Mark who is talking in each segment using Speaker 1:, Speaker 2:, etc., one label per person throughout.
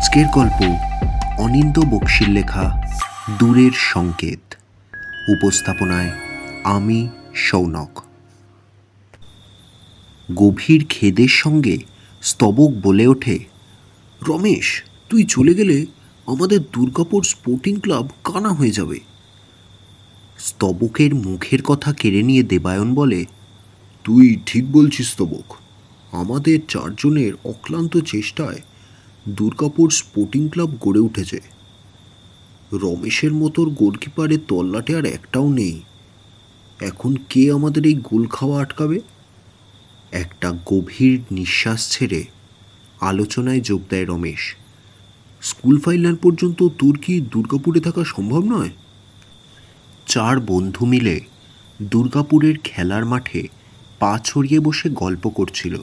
Speaker 1: আজকের গল্প অনিন্দ বক্সির লেখা দূরের সংকেত। উপস্থাপনায় আমি, সৌনক। গভীর খেদের সঙ্গে স্তবক বলে ওঠে, রমেশ, তুই চলে গেলে আমাদের দুর্গাপুর স্পোর্টিং ক্লাব কানা হয়ে যাবে। স্তবকের মুখের কথা কেড়ে নিয়ে দেবায়ন বলে, তুই ঠিক বলছিস স্তবক, আমাদের চারজনের অক্লান্ত চেষ্টায় দুর্গাপুর স্পোর্টিং ক্লাব গড়ে উঠেছে। রমেশের মতোর গোলকিপারের তল্লাটে আর একটাও নেই। এখন কে আমাদের এই গোল খাওয়া আটকাবে? একটা গভীর নিঃশ্বাস ছেড়ে আলোচনায় যোগ দেয় রমেশ। স্কুল ফাইনাল পর্যন্ত তোর কি দুর্গাপুরে থাকা সম্ভব নয়? চার বন্ধু মিলে দুর্গাপুরের খেলার মাঠে পা ছড়িয়ে বসে গল্প করছিল।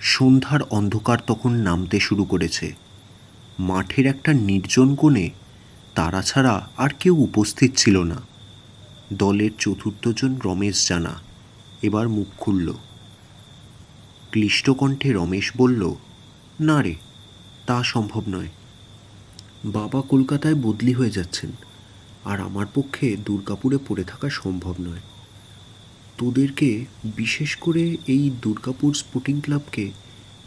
Speaker 1: সন্ধ্যার অন্ধকার তখন নামতে শুরু করেছে। মাঠের একটা নির্জন কোণে তারা ছাড়া আর কেউ উপস্থিত ছিল না। দলের চতুর্থজন রমেশ জানা এবার মুখ খুলল। ক্লিষ্টকণ্ঠে রমেশ বলল, না রে, তা সম্ভব নয়। বাবা কলকাতায় বদলি হয়ে যাচ্ছেন, আর আমার পক্ষে দুর্গাপুরে পড়ে থাকা সম্ভব নয়। তোদেরকে বিশেষ করে এই দুর্গাপুর স্পোর্টিং ক্লাবকে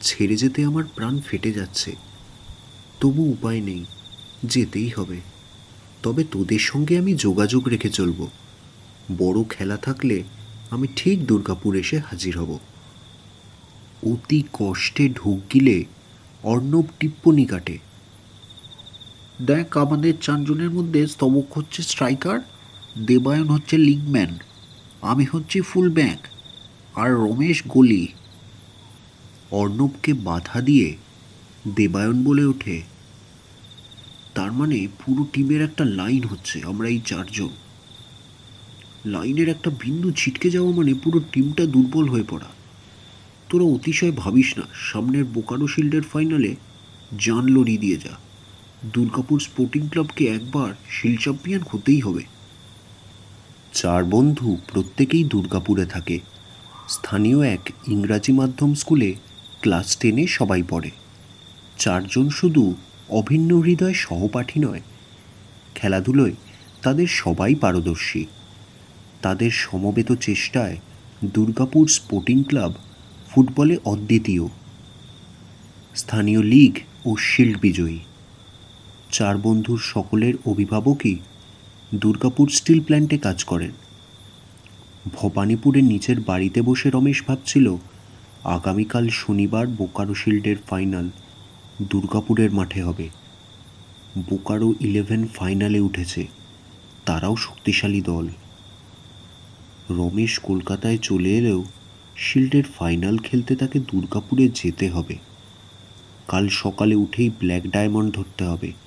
Speaker 1: ছেড়ে যেতে আমার প্রাণ ফেটে যাচ্ছে। তবু উপায় নেই, যেতেই হবে। তবে তোদের সঙ্গে আমি যোগাযোগ রেখে চলব। বড় খেলা থাকলে আমি ঠিক দুর্গাপুর এসে হাজির হব। অতি কষ্টে ঢুক গিলে অর্ণব টিপ্পনি কাটে। দেখ আমাদের চারজনের মধ্যে স্তবক হচ্ছে স্ট্রাইকার দেবায়ন হচ্ছে লিগম্যান আমি হচ্ছি ফুল ব্যাক আর রমেশ গলি। অর্ণবকে বাধা দিয়ে দেবায়ন বলে ওঠে। তার মানে পুরো টিমের একটা লাইন হচ্ছে, আমরা এই চারজন। লাইনের একটা বিন্দু ছিটকে যাওয়া মানে পুরো টিমটা দুর্বল হয়ে পড়া। তোরা অতিশয় ভাবিস না, সামনের বোকারো শিল্ডের ফাইনালে জান লড়িয়ে দিয়ে যা। দুর্গাপুর স্পোর্টিং ক্লাবকে একবার শিল চ্যাম্পিয়ন হতেই হবে। চার বন্ধু প্রত্যেকেই দুর্গাপুরে থাকে। স্থানীয় এক ইংরাজি মাধ্যম স্কুলে ক্লাস টেনে সবাই পড়ে। চারজন শুধু অভিন্ন হৃদয় সহপাঠী নয়, খেলাধুলোয় তাদের সবাই পারদর্শী। তাদের সমবেত চেষ্টায় দুর্গাপুর স্পোর্টিং ক্লাব ফুটবলে অদ্বিতীয়। স্থানীয় লিগ ও শিল্ড বিজয়ী। চার বন্ধুর সকলের অভিভাবকই দুর্গাপুর স্টিল প্ল্যান্টে কাজ করেন। ভবানীপুরের নিচের বাড়িতে বসে রমেশ ভাবছিল, আগামীকাল শনিবার বোকারো শিল্ডের ফাইনাল দুর্গাপুরের মাঠে হবে। বোকারো ইলেভেন ফাইনালে উঠেছে, তারাও শক্তিশালী দল। রমেশ কলকাতায় চলে এলেও শিল্ডের ফাইনাল খেলতে তাকে দুর্গাপুরে যেতে হবে। কাল সকালে উঠেই ব্ল্যাক ডায়মন্ড ধরতে হবে।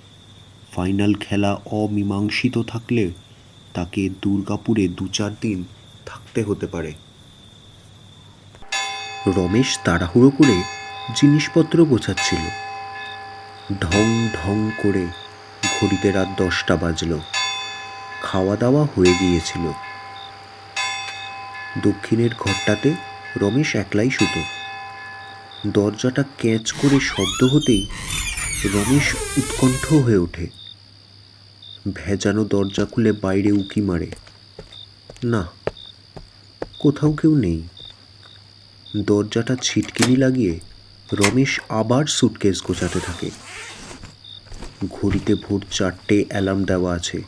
Speaker 1: ফাইনাল খেলা অমীমাংসিত থাকলে তাকে দুর্গাপুরে দু চার দিন থাকতে হতে পারে। রমেশ তাড়াহুড়ো করে জিনিসপত্র গোছাচ্ছিল। ঢং ঢং করে ঘড়িতে রাত দশটা বাজল। খাওয়া দাওয়া হয়ে গিয়েছিল। দক্ষিণের ঘরটাতে রমেশ একলাই শুতো। দরজাটা ক্যাচ করে শব্দ হতেই রমেশ উৎকণ্ঠ হয়ে ওঠে। ভেজানো দরজা খুলে বাইরে উকি মারে। না, কোথাও কেউ নেই। দরজাটা ছিটকিনি লাগিয়ে রমেশ আবার সুটকেস গোছাতে থাকে। ঘড়িতে ভোর চারটে অ্যালার্ম দেওয়া আছে,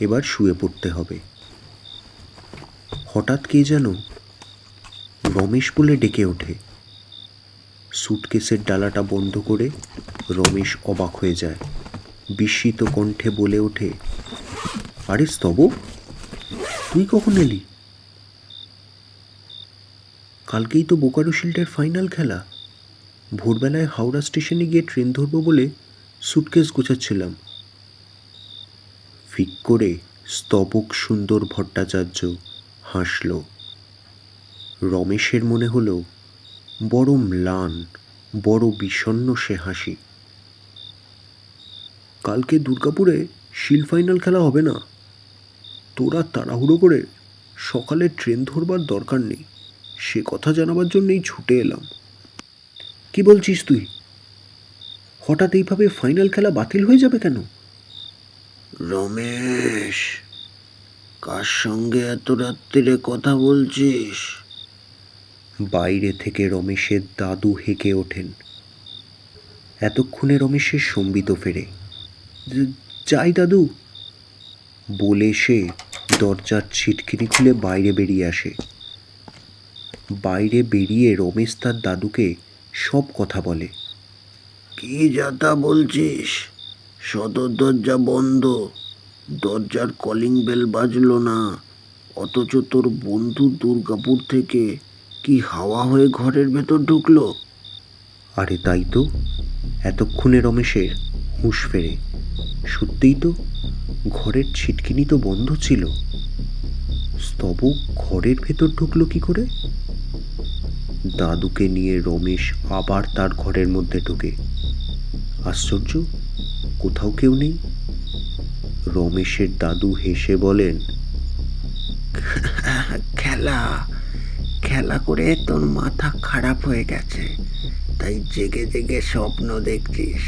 Speaker 1: এবার শুয়ে পড়তে হবে। হঠাৎ কে যেন রমেশ বলে ডেকে ওঠে। সুটকেসের ডালাটা বন্ধ করে রমেশ অবাক হয়ে যায়। বিস্মিত কণ্ঠে বলে ওঠে, আরে স্তব, তুই কখন এলি? কালকেই তো বোকারো শিল্ডের ফাইনাল খেলা। ভোরবেলায় হাওড়া স্টেশনে গিয়ে ট্রেন ধরবো বলে সুটকেস গোছাচ্ছিলাম। ফিক করে স্তবক সুন্দর ভট্টাচার্য হাসল। রমেশের মনে হলো, বড় ম্লান, বড় বিষণ্ণ সে হাসি। কালকে দুর্গাপুরে শিল ফাইনাল খেলা হবে না। তোরা তাড়াহুড়ো করে সকালে ট্রেন ধরবার দরকার নেই। সে কথা জানাবার জন্যই ছুটে এলাম। কি বলছিস তুই? হঠাৎ এইভাবে ফাইনাল খেলা বাতিল হয়ে যাবে কেন?
Speaker 2: রমেশ কার সঙ্গে এত রাত্রিরে কথা বলছিস?
Speaker 1: বাইরে থেকে রমেশের দাদু হেঁকে ওঠেন। এতক্ষণে রমেশের সম্বিত ফেরে। "য- যাই দাদু। বলে সে দরজার ছিটকিনি খুলে বাইরে বেরিয়ে আসে। বাইরে বেরিয়ে রমেশ তার দাদুকে সব কথা বলে।
Speaker 2: কি যাতা বলছিস? সদর দরজা বন্ধ। দরজার কলিং বেল বাজলো না। অথচ তোর বন্ধু দুর্গাপুর থেকে কি হাওয়া হয়ে ঘরের ভেতর ঢুকলো?
Speaker 1: আরে তাই তো। এতক্ষণে রমেশের হুঁশ ফেরে। সত্যিই তো ঘরের ছিটকিনি তো বন্ধ ছিল। স্তবক ঘরের ভেতর ঢুকলো কি করে? দাদুকে নিয়ে রমেশ আবার তার ঘরের মধ্যে ঢুকে। আশ্চর্য, কোথাও কেউ নেই। রমেশের দাদু হেসে বলেন,
Speaker 2: খেলা খেলা করে তোর মাথা খারাপ হয়ে গেছে। তাই জেগে জেগে স্বপ্ন দেখছিস।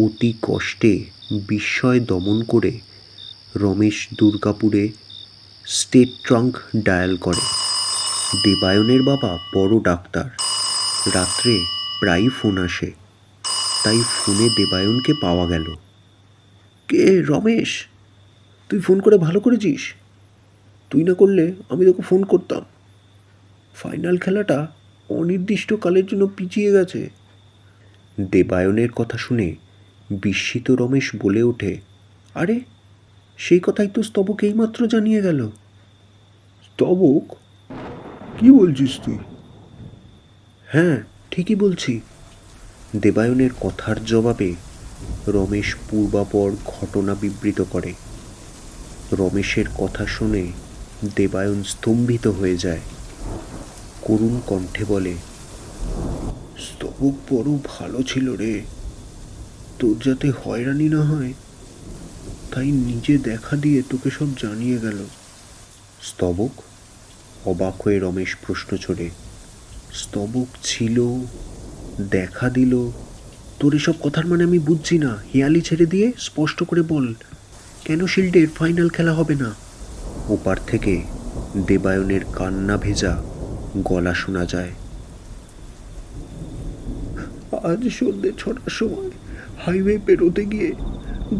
Speaker 1: অতি কষ্টে বিস্ময় দমন করে রমেশ দুর্গাপুরে স্টেট ট্রাঙ্ক ডায়াল করে। দেবায়নের বাবা বড় ডাক্তার। রাত্রে প্রায়ই ফোন আসে। তাই ফোনে দেবায়নকে পাওয়া গেল। কে রমেশ? তুই ফোন করে ভালো করেছিস? তুই না করলে আমি তোকে ফোন করতাম। ফাইনাল খেলাটা অনির্দিষ্টকালের জন্য পিছিয়ে গেছে। দেবায়নের কথা শুনে বিস্মিত রমেশ বলে ওঠে আরে সেই কথাই তো স্তবক এইমাত্র জানিয়ে গেল। স্তবক? কি বলছিস তুই? হ্যাঁ ঠিকই বলছি। দেবায়নের কথার জবাবে রমেশ পূর্বাপর ঘটনা বিবৃত করে। রমেশের কথা শুনে দেবায়ন স্তম্ভিত হয়ে যায়। করুণ কণ্ঠে বলে, স্তবক বড় ভালো ছিল রে। তোর যাতে হয়রানি না হয়, তাই নিজে দেখা দিয়ে তোকে সব জানিয়ে গেল। স্তবক অবাক হয়ে রমেশ প্রশ্ন ছড়ে, স্তবক ছিল, দেখা দিল। তোর এসব কথার মানে আমি বুঝছি না। হিয়ালি ছেড়ে দিয়ে স্পষ্ট করে বল, কেন শিল্ডের ফাইনাল খেলা হবে না? ওপার থেকে দেবায়নের কান্না ভেজা গলা শোনা যায়। আজ সন্ধ্যে ছটার সময় হাইওয়ে পেরোতে গিয়ে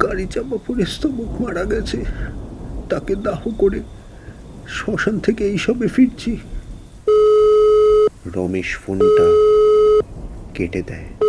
Speaker 1: গাড়ি চাপা পড়ে স্তবক মারা গেছে। তাকে দাহ করে শ্মশান থেকে এইসবে ফিরছি। রমেশ ফোনটা কেটে দেয়।